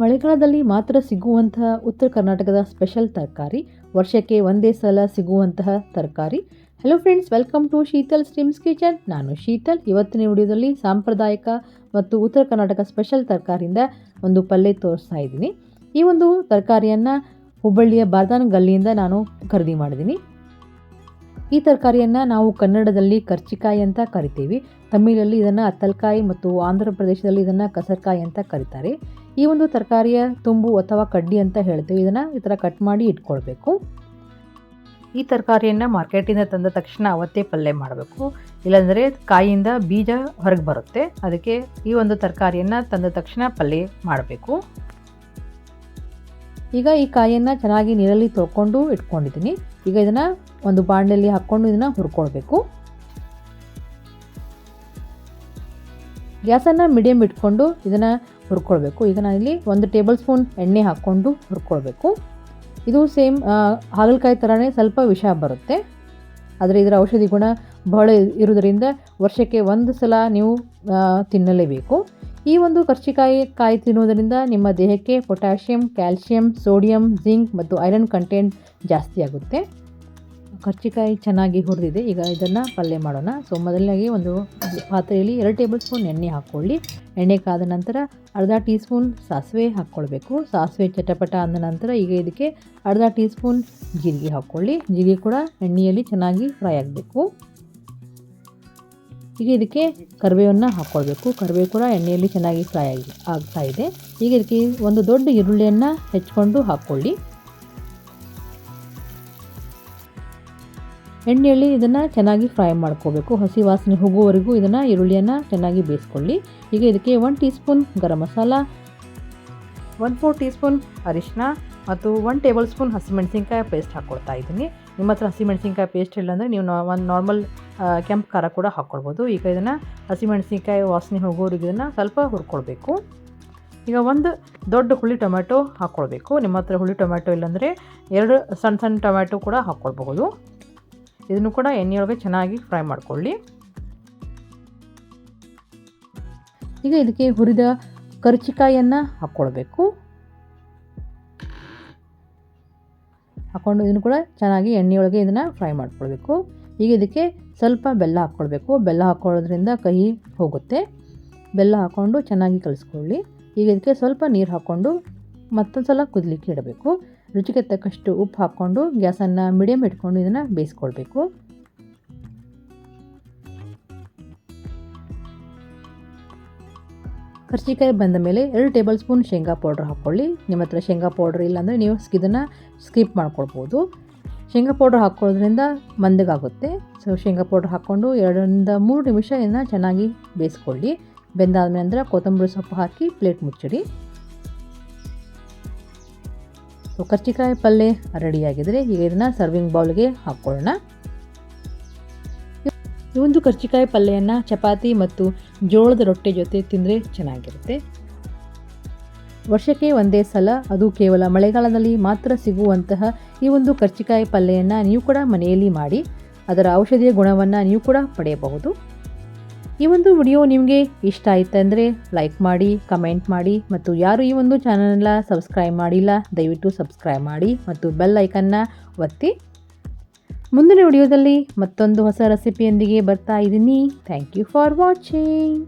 ಮಳೆಗಾಲದಲ್ಲಿ ಮಾತ್ರ ಸಿಗುವಂತಹ ಉತ್ತರ ಕರ್ನಾಟಕದ ಸ್ಪೆಷಲ್ ತರಕಾರಿ, ವರ್ಷಕ್ಕೆ ಒಂದೇ ಸಲ ಸಿಗುವಂತಹ ತರಕಾರಿ. Hello friends welcome to Sheetal streams kitchen ನಾನು ಶೀತಲ್. ಇವತ್ತಿನ ವಿಡಿಯೋದಲ್ಲಿ ಸಾಂಪ್ರದಾಯಿಕ ಮತ್ತು ಉತ್ತರ ಕರ್ನಾಟಕ ಸ್ಪೆಷಲ್ ತರಕಾರಿಯಿಂದ ಒಂದು ಪಲ್ಯ ತೋರಿಸ್ತಾ ಇದ್ದೀನಿ. ಈ ಒಂದು ತರಕಾರಿಯನ್ನು ಹುಬ್ಬಳ್ಳಿಯ ಬಾರ್ದಾನ್ ಗಲ್ಲಿಯಿಂದ ನಾನು ಖರೀದಿ ಮಾಡಿದ್ದೀನಿ. ಈ ತರಕಾರಿಯನ್ನು ನಾವು ಕನ್ನಡದಲ್ಲಿ ಕರ್ಚಿಕಾಯಿ ಅಂತ ಕರಿತೀವಿ. ತಮಿಳಲ್ಲಿ ಇದನ್ನು ಅತ್ತಲ್ಕಾಯಿ ಮತ್ತು ಆಂಧ್ರ ಪ್ರದೇಶದಲ್ಲಿ ಇದನ್ನು ಕಸರ್ಕಾಯಿ ಅಂತ ಕರೀತಾರೆ. ಈ ಒಂದು ತರಕಾರಿಯ ತುಂಬು ಅಥವಾ ಕಡ್ಡಿ ಅಂತ ಹೇಳ್ತೀವಿ. ಇದನ್ನು ಈ ಥರ ಕಟ್ ಮಾಡಿ ಇಟ್ಕೊಳ್ಬೇಕು. ಈ ತರಕಾರಿಯನ್ನು ಮಾರ್ಕೆಟಿಂದ ತಂದ ತಕ್ಷಣ ಅವತ್ತೇ ಪಲ್ಯ ಮಾಡಬೇಕು. ಇಲ್ಲಾಂದರೆ ಕಾಯಿಯಿಂದ ಬೀಜ ಹೊರಗೆ ಬರುತ್ತೆ. ಅದಕ್ಕೆ ಈ ಒಂದು ತರಕಾರಿಯನ್ನು ತಂದ ತಕ್ಷಣ ಪಲ್ಯ ಮಾಡಬೇಕು. ಈಗ ಈ ಕಾಯಿಯನ್ನು ಚೆನ್ನಾಗಿ ನೀರಲ್ಲಿ ತೊಳ್ಕೊಂಡು ಇಟ್ಕೊಂಡಿದ್ದೀನಿ. ಈಗ ಇದನ್ನು ಒಂದು ಬಾಣಲೆಯಲ್ಲಿ ಹಾಕ್ಕೊಂಡು ಇದನ್ನು ಹುರ್ಕೊಳ್ಬೇಕು. ಗ್ಯಾಸನ್ನು ಮೀಡಿಯಮ್ ಇಟ್ಕೊಂಡು ಇದನ್ನು ಹುರ್ಕೊಳ್ಬೇಕು. ಈಗ ನಾನಿಲ್ಲಿ ಒಂದು ಟೇಬಲ್ ಸ್ಪೂನ್ ಎಣ್ಣೆ ಹಾಕ್ಕೊಂಡು ಹುರ್ಕೊಳ್ಬೇಕು. ಇದು ಸೇಮ್ ಹಾಗಲಕಾಯಿ ಥರನೇ ಸ್ವಲ್ಪ ವಿಷ ಬರುತ್ತೆ. ಆದರೆ ಇದರ ಔಷಧಿ ಗುಣ ಬಹಳ ಇರೋದರಿಂದ ವರ್ಷಕ್ಕೆ ಒಂದು ಸಲ ನೀವು ತಿನ್ನಲೇಬೇಕು. ಈ ಒಂದು ಕರ್ಚಿಕಾಯಿ ಕಾಯಿ ತಿನ್ನುವುದರಿಂದ ನಿಮ್ಮ ದೇಹಕ್ಕೆ ಪೊಟ್ಯಾಷಿಯಂ ಕ್ಯಾಲ್ಶಿಯಂ ಸೋಡಿಯಂ, ಜಿಂಕ್ ಮತ್ತು ಐರನ್ ಕಂಟೆಂಟ್ ಜಾಸ್ತಿ ಆಗುತ್ತೆ. ಕರ್ಚಿಕಾಯಿ ಚೆನ್ನಾಗಿ ಹುರಿದಿದೆ. ಈಗ ಇದನ್ನು ಪಲ್ಯ ಮಾಡೋಣ. ಸೊ ಮೊದಲನಾಗಿ ಒಂದು ಪಾತ್ರೆಯಲ್ಲಿ ಎರಡು ಟೇಬಲ್ ಸ್ಪೂನ್ ಎಣ್ಣೆ ಹಾಕ್ಕೊಳ್ಳಿ. ಎಣ್ಣೆ ಕಾದ ನಂತರ ಅರ್ಧ ಟೀ ಸ್ಪೂನ್ ಸಾಸಿವೆ ಹಾಕ್ಕೊಳ್ಬೇಕು. ಸಾಸಿವೆ ಚಟಪಟ ಅಂದ ನಂತರ ಈಗ ಇದಕ್ಕೆ ಅರ್ಧ ಟೀ ಸ್ಪೂನ್ ಜೀರಿಗೆ ಹಾಕ್ಕೊಳ್ಳಿ. ಜೀರಿಗೆ ಕೂಡ ಎಣ್ಣೆಯಲ್ಲಿ ಚೆನ್ನಾಗಿ ಫ್ರೈ ಆಗಬೇಕು. ಈಗ ಇದಕ್ಕೆ ಕರಿಬೇವನ್ನು ಹಾಕ್ಕೊಳ್ಬೇಕು. ಕರಿಬೇವು ಕೂಡ ಎಣ್ಣೆಯಲ್ಲಿ ಚೆನ್ನಾಗಿ ಫ್ರೈ ಆಗಿ ಆಗ್ತಾ ಇದೆ. ಈಗ ಇದಕ್ಕೆ ಒಂದು ದೊಡ್ಡ ಈರುಳ್ಳಿಯನ್ನು ಹೆಚ್ಕೊಂಡು ಹಾಕ್ಕೊಳ್ಳಿ. ಎಣ್ಣೆಯಲ್ಲಿ ಇದನ್ನು ಚೆನ್ನಾಗಿ ಫ್ರೈ ಮಾಡ್ಕೋಬೇಕು. ಹಸಿ ವಾಸನೆ ಹೋಗುವವರೆಗೂ ಇದನ್ನು ಈರುಳ್ಳಿಯನ್ನು ಚೆನ್ನಾಗಿ ಬೇಯಿಸ್ಕೊಳ್ಳಿ. ಈಗ ಇದಕ್ಕೆ one teaspoon garam masala one four teaspoon ಅರಿಶಿನ ಮತ್ತು ಒನ್ ಟೇಬಲ್ ಸ್ಪೂನ್ ಹಸಿಮೆಣಸಿನ್ಕಾಯಿ ಪೇಸ್ಟ್ ಹಾಕ್ಕೊಳ್ತಾ ಇದ್ದೀನಿ. ನಿಮ್ಮ ಹತ್ರ ಹಸಿಮೆಣಸಿನ್ಕಾಯಿ ಪೇಸ್ಟ್ ಇಲ್ಲಾಂದರೆ ನೀವು ಒಂದು ನಾರ್ಮಲ್ ಕೆಂಪು ಖಾರ ಕೂಡ ಹಾಕ್ಕೊಳ್ಬೋದು ಈಗ ಇದನ್ನು ಹಸಿಮೆಣಸಿನ್ಕಾಯಿ ವಾಸನೆ ಹೋಗೋರಿಗೆ ಇದನ್ನು ಸ್ವಲ್ಪ ಹುರ್ಕೊಳ್ಬೇಕು. ಈಗ ಒಂದು ದೊಡ್ಡ ಹುಳಿ ಟೊಮ್ಯಾಟೊ ಹಾಕ್ಕೊಳ್ಬೇಕು ನಿಮ್ಮ ಹತ್ರ ಹುಳಿ ಟೊಮ್ಯಾಟೊ ಇಲ್ಲಾಂದರೆ ಎರಡು ಸಣ್ಣ ಸಣ್ಣ ಟೊಮ್ಯಾಟೊ ಕೂಡ ಹಾಕ್ಕೊಳ್ಬಹುದು ಇದನ್ನು ಕೂಡ ಎಣ್ಣೆಯೊಳಗೆ ಚೆನ್ನಾಗಿ ಫ್ರೈ ಮಾಡ್ಕೊಳ್ಳಿ. ಈಗ ಇದಕ್ಕೆ ಹುರಿದ ಕರ್ಚಿಕಾಯಿಯನ್ನು ಹಾಕ್ಕೊಳ್ಬೇಕು. ಹಾಕ್ಕೊಂಡು ಇದನ್ನು ಕೂಡ ಚೆನ್ನಾಗಿ ಎಣ್ಣೆಯೊಳಗೆ ಇದನ್ನು ಫ್ರೈ ಮಾಡ್ಕೊಳ್ಬೇಕು. ಈಗ ಇದಕ್ಕೆ ಸ್ವಲ್ಪ ಬೆಲ್ಲ ಹಾಕ್ಕೊಳ್ಬೇಕು. ಬೆಲ್ಲ ಹಾಕ್ಕೊಳ್ಳೋದ್ರಿಂದ ಕಹಿ ಹೋಗುತ್ತೆ. ಬೆಲ್ಲ ಹಾಕ್ಕೊಂಡು ಚೆನ್ನಾಗಿ ಕಲಿಸ್ಕೊಳ್ಳಿ. ಈಗ ಇದಕ್ಕೆ ಸ್ವಲ್ಪ ನೀರು ಹಾಕ್ಕೊಂಡು ಮತ್ತೊಂದು ಸಲ ಕುದಲಿಕ್ಕೆ ಇಡಬೇಕು. ರುಚಿಗೆ ತಕ್ಕಷ್ಟು ಉಪ್ಪು ಹಾಕ್ಕೊಂಡು ಗ್ಯಾಸನ್ನು ಮೀಡಿಯಮ್ ಇಟ್ಕೊಂಡು ಇದನ್ನು ಬೇಯಿಸ್ಕೊಳ್ಬೇಕು. ಕರ್ಜಿಕಾಯಿ ಬಂದ ಮೇಲೆ ಎರಡು ಟೇಬಲ್ ಸ್ಪೂನ್ ಶೇಂಗಾ ಪೌಡ್ರ್ ಹಾಕ್ಕೊಳ್ಳಿ. ನಿಮ್ಮ ಹತ್ರ ಶೇಂಗಾ ಪೌಡ್ರ್ ಇಲ್ಲಾಂದರೆ ನೀವು ಇದನ್ನು ಸ್ಕಿಪ್ ಮಾಡ್ಕೊಳ್ಬೋದು. ಶೇಂಗಾ ಪೌಡ್ರ್ ಹಾಕ್ಕೊಳ್ಳೋದ್ರಿಂದ ಮಂದಗಾಗುತ್ತೆ. ಸೊ, ಶೇಂಗಾ ಪೌಡ್ರ್ ಹಾಕ್ಕೊಂಡು ಎರಡರಿಂದ ಮೂರು ನಿಮಿಷ ಇದನ್ನು ಚೆನ್ನಾಗಿ ಬೇಯಿಸ್ಕೊಳ್ಳಿ. ಬೆಂದಾದ ನಂತರ ಕೊತ್ತಂಬರಿ ಸೊಪ್ಪು ಹಾಕಿ ಪ್ಲೇಟ್ ಮುಚ್ಚಿಡಿ. ಸೊ ಕರ್ಚಿಕಾಯಿ ಪಲ್ಯ ರೆಡಿಯಾಗಿದ್ದರೆ ಈಗ ಇದನ್ನು ಸರ್ವಿಂಗ್ ಬೌಲ್ಗೆ ಹಾಕ್ಕೊಳ್ಳೋಣ ಈ ಒಂದು ಕರ್ಚಿಕಾಯಿ ಪಲ್ಯವನ್ನು ಚಪಾತಿ ಮತ್ತು ಜೋಳದ ರೊಟ್ಟೆ ಜೊತೆ ತಿಂದರೆ ಚೆನ್ನಾಗಿರುತ್ತೆ. ವರ್ಷಕ್ಕೆ ಒಂದೇ ಸಲ, ಅದು ಕೇವಲ ಮಳೆಗಾಲದಲ್ಲಿ ಮಾತ್ರ ಸಿಗುವಂತಹ ಈ ಒಂದು ಕರ್ಚಿಕಾಯಿ ಪಲ್ಯವನ್ನು ನೀವು ಕೂಡ ಮನೆಯಲ್ಲಿ ಮಾಡಿ, ಅದರ ಔಷಧೀಯ ಗುಣವನ್ನು ನೀವು ಕೂಡ ಪಡೆಯಬಹುದು. ಈ ಒಂದು ವಿಡಿಯೋ ನಿಮಗೆ ಇಷ್ಟ ಆಯ್ತಂದರೆ ಲೈಕ್ ಮಾಡಿ ಕಮೆಂಟ್ ಮಾಡಿ ಮತ್ತು ಯಾರು ಈ ಒಂದು ಚಾನಲ್ನ ಸಬ್ಸ್ಕ್ರೈಬ್ ಮಾಡಿಲ್ಲ, ದಯವಿಟ್ಟು ಸಬ್ಸ್ಕ್ರೈಬ್ ಮಾಡಿ ಮತ್ತು ಬೆಲ್ ಐಕನ್ನ ಒತ್ತಿ. ಮುಂದಿನ ವಿಡಿಯೋದಲ್ಲಿ ಮತ್ತೊಂದು ಹೊಸ ರೆಸಿಪಿಯೊಂದಿಗೆ ಬರ್ತಾ ಇದ್ದೀನಿ. Thank you for watching